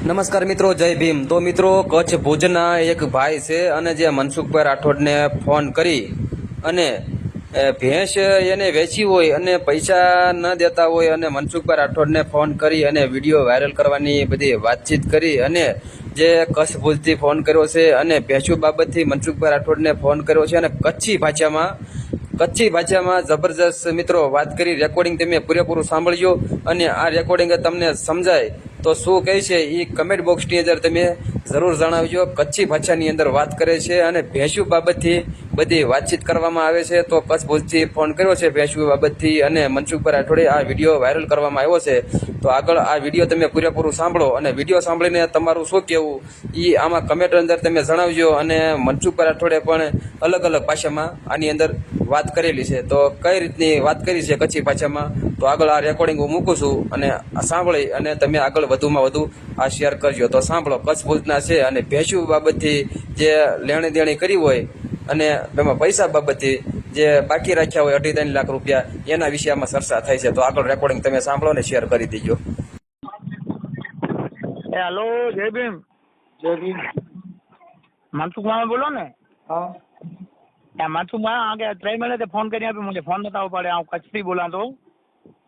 નમસ્કાર મિત્રો, જય ભીમ. તો મિત્રો, કચ્છ ભુજના એક ભાઈ છે અને જે મનસુખભાઈ રાઠોડને ફોન કરી અને ભેંસ એને વેચી હોય અને પૈસા ન દેતા હોય અને મનસુખભાઈ રાઠોડને ફોન કરી અને વીડિયો વાયરલ કરવાની બધી વાતચીત કરી અને જે કચ્છ ભુજથી ફોન કર્યો છે અને ભેંસુ બાબતથી મનસુખભાઈ રાઠોડને ફોન કર્યો છે અને કચ્છી ભાષામાં કચ્છી ભાષામાં જબરજસ્ત મિત્રો વાત કરી. રેકોર્ડિંગ તમે પૂરેપૂરું સાંભળજો અને આ રેકોર્ડિંગ તમને સમજાય. તો શું કહે છે એ કમેન્ટ બોક્સની અંદર તમે જરૂર જણાવજો. કચ્છી ભાષાની અંદર વાત કરે છે અને ભેંસુ બાબતથી બધી વાતચીત કરવામાં આવે છે. તો કચ્છ ભુજથી ફોન કર્યો છે ભેંસુ બાબતથી અને મનસુખભાઈ રાઠોડે આ વીડિયો વાયરલ કરવામાં આવ્યો છે. તો આગળ આ વીડિયો તમે પૂરેપૂરું સાંભળો અને વીડિયો સાંભળીને તમારું શું કહેવું? એ આમાં કમેન્ટ અંદર તમે જણાવજો અને મનસુખભાઈ રાઠોડે પણ અલગ અલગ ભાષામાં આની અંદર વાત કરેલી છે. તો કઈ રીતની વાત કરી છે કચ્છી ભાષામાં? તો આગળ આ રેકોર્ડિંગ હું મૂકું છું અને સાંભળી અને તમે આગળ વધુમાં વધુ આ શેર કરજો. તો સાંભળો કચ્છ ભુજના છે અને ભેંસુ બાબતથી જે લેણી દેણી કરી હોય અને એમાં પૈસા બાબતથી જે બાકી રાખ્યા હોય અઢી ત્રણ લાખ રૂપિયા એના વિશે આમાં ચર્ચા થાય છે. તો આગળ રેકોર્ડિંગ તમે સાંભળો ને શેર કરી દેજો. હેલો જય ભીમ. જય ભીમ. મનસુખ મામા બોલો ને? હા. ત્યાં મનસુખ મામા આગે ત્રણ મહિનાથી ફોન કરી આપ્યો મને ફોન નતા ઉપાડે હું કચ્છથી બોલાતો.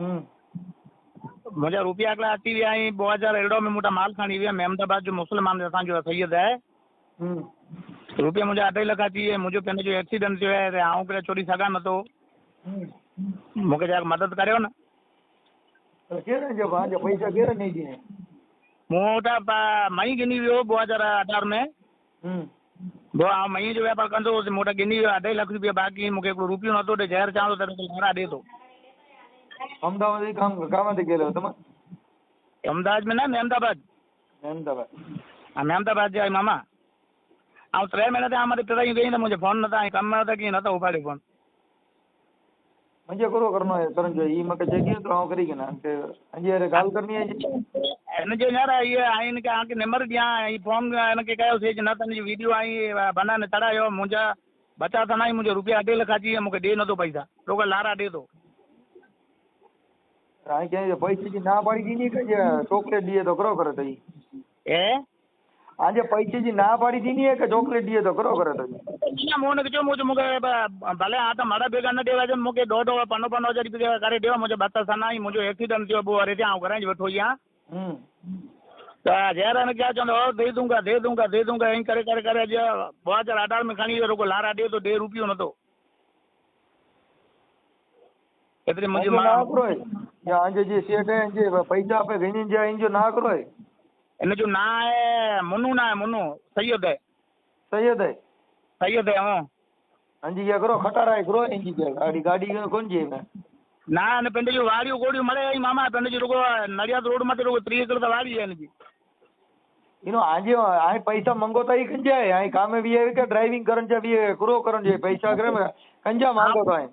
मुंहिंजा रुपया अगला अची विया आहिनि ॿ हज़ार अरिड़हं में मूं वटां माल खणी वियो हुअमि अहमदाबाद जो मुस्लमान असांजो सैयद आहे रुपया मुंहिंजा अढाई लख अची विया आहिनि मुंहिंजो पंहिंजो एक्सीडेंट थियो आहे त आउं करे छोड़ी सघां नथो मूंखे छा मदद करियो न पैसा केरु ॾेई ॾिनई मूं वटां मई गिनी वियो ॿ हज़ार अठार में भो आउं मई जो वापारु कंदो हुउसि मूं वटां गिनी वियो अढाई लख रुपया बाक़ी मूंखे हिकिड़ो रुपियो नथो ॾे ज़हर चवां थो त लारा ॾिए थो અમદાવાદ કામ કામાંથી ગયેલો તમે? અમદાવાદ મેં ના મહેમદાબાદ મહેમદાબાદ હા મહેમદાબાદ જાય મામા. આવું ત્રણ મહિના ત્યાં અમારી પેલા ગઈ ને મુજે ફોન નતા કામમાં હતા કે નતા ઉપાડ્યો ફોન. મંજે કરો કરનો એ તરણ જો ઈ મકે જે ગયો તો આવ કરી ગના કે અંજે રે ગાલ કરની છે એને જો યાર એ આઈને કે આ કે નંબર જ્યાં ઈ ફોન એને કે કયો છે જે નતા ની વિડિયો આઈ બનાને ચડાયો મુજા બચાતા નહીં મુજે રૂપિયા અઢી લખા જીએ મુકે દે નતો પૈસા. લોકો લારા દે તો. અહીં ક્યાંય પૈસેથી ના પાડી દીધી કે જે ચોકલેટ દીએ તો કરો કરે તઈ હે? આજે પૈસેથી ના પાડી દીધી કે ચોકલેટ દીએ તો કરો કરે તઈ મોને કે મુજે મુકે ભલે આ તો મારા ભેગા ન દેવા છે મુકે દોઢ દોઢ પનો પનો હજાર રૂપિયા કરે દેવા મુજે બતા સના હી મુજે એક્સિડન્ટ થયો બો અરે ત્યાં કરાઈ બેઠો યા હમ. तो जयरा ने क्या चलो और दे दूंगा दे दूंगा दे दूंगा इन करे करे करे जो 2018 में खणी रोको लारा दे तो दे रुपयो न એટલે मुझे ના કરોય આંજે જે સેટ હે જે પૈસા આપે ગણી જાય ઇન જો ના કરોય એટલે જો ના હે મનુ ના હે મનુ. સૈયદ હે સૈયદ હે. સૈયદ હે હા અંજી ગયા કરો ખટારાય કરો ઇંજી ગયા. ગાડી ગાડી કોણ જે મે ના ને પેંડે જો વાડીઓ ગોડીઓ મળે એ મામા પેંડે જો લોકો નડિયાદ રોડમાં લોકો 30 એકર વાડી હે ને એનો આજે આ પૈસા મંગો તો અહીં જાય અહીં કામે બી આવી કે ડ્રાઇવિંગ કરન છે બી ક્રો કરન છે પૈસા કરે કંજા માંગો તો અહીં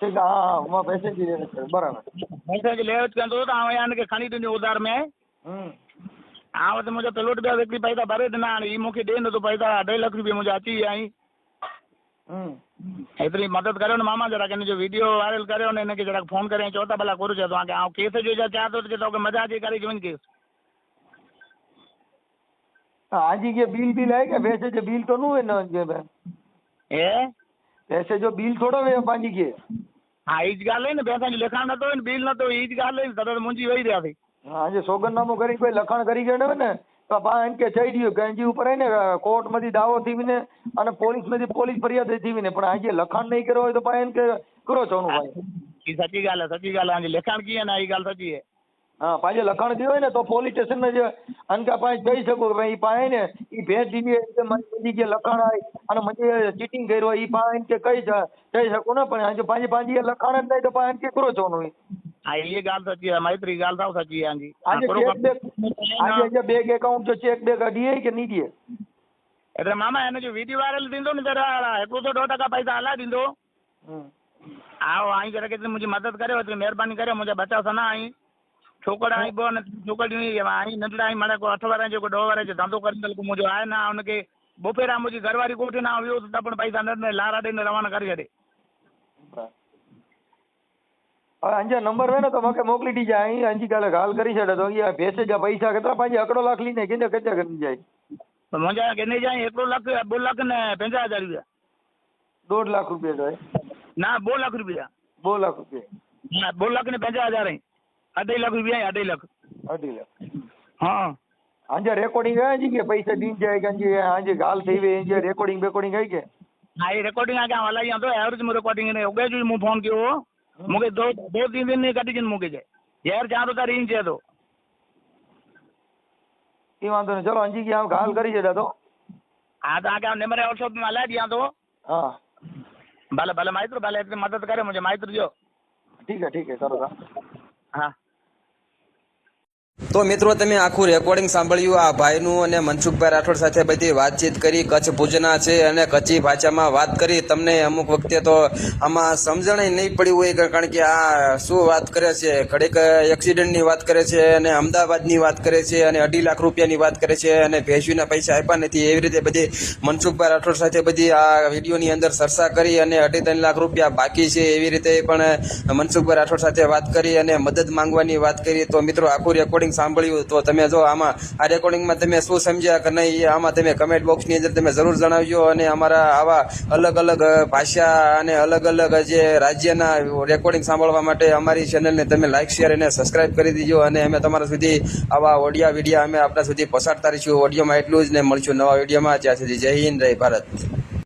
ठीक है हाँ वहाँ पैसे की जरूरत है बराबर पैसे की लेवट कर दो तो हाँ यानी कि खणी तुंहिंजे उधार में हाँ वटि मुंहिंजो प्लॉट ॿिया विकिणी पैसा भरे ॾिना हाणे हीउ मूंखे ॾे नथो पैसा अढाई लख रुपया मुंहिंजा अची विया आहिनि हेतिरी मदद करियो न मामा जरा हिन जो वीडियो वायरल करियो न हिनखे जरा फोन करे चओ था भला कोरो चयो तव्हांखे आउं केस जो छा चयां थो त तोखे मज़ा अची करे जोइन केस हाजी के बिल बिल आहे के वैसे जो बिल तो नु है ना जे में ए पैसे जो बिल थोरो वियो पंहिंजी खे हा ई ॻाल्हि आहे न पैसनि जो लिखाण नथो वञे बिल नथो ई ॻाल्हि आहे दादा मुंहिंजी वेही रहिया अथई हा जे सोगंदनामो करे कोई लखण करी वेंदव न त पाण हिन खे चई ॾियो कंहिंजी ऊपर आहे न कोर्ट में थी दावो थी वञे अने पोलिस में थी पोलिस फरियाद थी वञे पण हाणे जीअं लखण नहीं करो आहे त पाण हिन खे किरो चवणो पए हीअ सची ॻाल्हि आहे सची ॻाल्हि आहे हाणे लिखाण कीअं न हीअ ॻाल्हि सची आहे હા પાંજે લખાણ થયું હોય ને તો પોલીસ સ્ટેશનને જે અનકા પાસે જઈ શકું કે ભાઈ પાસે ને એ ભેટ દીધી એટલે મને બધી જે લખાણ આવી અને મને ચીટિંગ કર્યું હોય એ પાસે કે કહી કહી શકું ને પણ પાંજે પાંજે લખાણ જ નહીં તો પાસે કે કરો છો નું હા એ ગાલ સાચી મારી ત્રી ગાલ સાવ સાચી હાજી આજે જે બેંક એકાઉન્ટ જો ચેક બેક અડીએ કે નહીં દે એટલે મામા એને જો વીડિયો વાયરલ થીंदो ને ત્યારે એટલું તો દો ટકા પૈસા હલા દીધો. હા અહીં કરે કે મુજે મદદ કર્યો એટલે મહેરબાની કર્યો મુજે બચાવશો ના અહીં. छोकिरा ऐं ॿ न छोकिरियूं ई ऐं नंढिड़ा ऐं माना को अठ वारा जेको ॾह वारा जो धंधो कनि था मुंहिंजो आहे न हुनखे बोपेरा मुंहिंजी घरवारी कोठे न वियो त पण पैसा न ॾिनई लारा ॾिनी रवाना करे छॾे હવે અંજા નંબર હોય ને તો મને મોકલી દીજે અહીં અંજી કાલે હાલ કરી છેડે તો અહીંયા ભેસે જા પૈસા કેટલા પાંજે અકડો લાખ લઈને કેને કેટલા કરી જાય? તો મુંજા કેને જાય એકડો લાખ બો લાખ ને પંજા હજાર રૂપિયા. દોઢ લાખ રૂપિયા જાય ના બો લાખ રૂપિયા. બો લાખ રૂપિયા. ના બો લાખ ને પંજા હજાર અહીં. અઢી લાખ રૂપિયા અઢી લાખ. અઢી લાખ. હા. આજે રેકોર્ડિંગ આવી કે પૈસા દીન જાય કે આજે આજે ગાલ થઈ ગઈ આજે રેકોર્ડિંગ બેકોર્ડિંગ આવી કે હા એ રેકોર્ડિંગ આગળ હલાઈ હતો એવરેજમાં રેકોર્ડિંગ ને ઉગે જોઈ હું. ફોન કર્યો મૂકે દો દો તીન દિન ને કાઢી જન મુકે જાય યાર જાતો તાર ઇન છે તો. એ વાંધો નહીં. ચલો અંજી કે આમ ગાલ કરી છે દાદો. હા તો આગળ નંબર વોટ્સએપમાં હલાઈ દિયા તો. હા. ભલે ભલે માઇત્ર ભલે મદદ કરે મુજે માઇત્ર જો. ઠીક હે ઠીક હે હા હા. તો મિત્રો, તમે આખું રેકોર્ડિંગ સાંભળ્યું, આ ભાઈનું અને મનસુખભાઈ રાઠોડ સાથે બધી વાતચીત કરી, કચ્છ ભુજના છે અને કચ્છી ભાષામાં વાત કરી. તમને અમુક વખતે તો આમાં સમજણ નહીં પડી હોય કારણ કે આ શું વાત કરે છે? ઘડીક એક્સિડન્ટની વાત કરે છે અને અમદાવાદની વાત કરે છે અને અઢી લાખ રૂપિયાની વાત કરે છે અને ભેંસવીના પૈસા આપ્યા નથી. એવી રીતે બધી મનસુખભાઈ રાઠોડ સાથે બધી આ વિડીયોની અંદર ચર્ચા કરી અને અઢી ત્રણ લાખ રૂપિયા બાકી છે એવી રીતે પણ મનસુખભાઈ રાઠોડ સાથે વાત કરી અને મદદ માંગવાની વાત કરી. તો મિત્રો, આખું રેકોર્ડિંગ સાંભળ્યું તો તમે જો આમાં, આ રેકોર્ડિંગમાં તમે શું સમજ્યા કે નહીં આમાં તમે કમેન્ટ બોક્સની અંદર તમે જરૂર જણાવજો અને અમારા આવા અલગ અલગ ભાષા અને અલગ અલગ જે રાજ્યના રેકોર્ડિંગ સાંભળવા માટે અમારી ચેનલને તમે લાઇક શેર અને સબસ્ક્રાઇબ કરી દીજો અને અમે તમારા સુધી આવા ઓડિયા વિડીયા અમે આપણા સુધી પસાર તારીશું. ઓડિયોમાં એટલું જ ને મળશું નવા વિડીયોમાં ત્યાં સુધી જય હિન્દ, જય ભારત.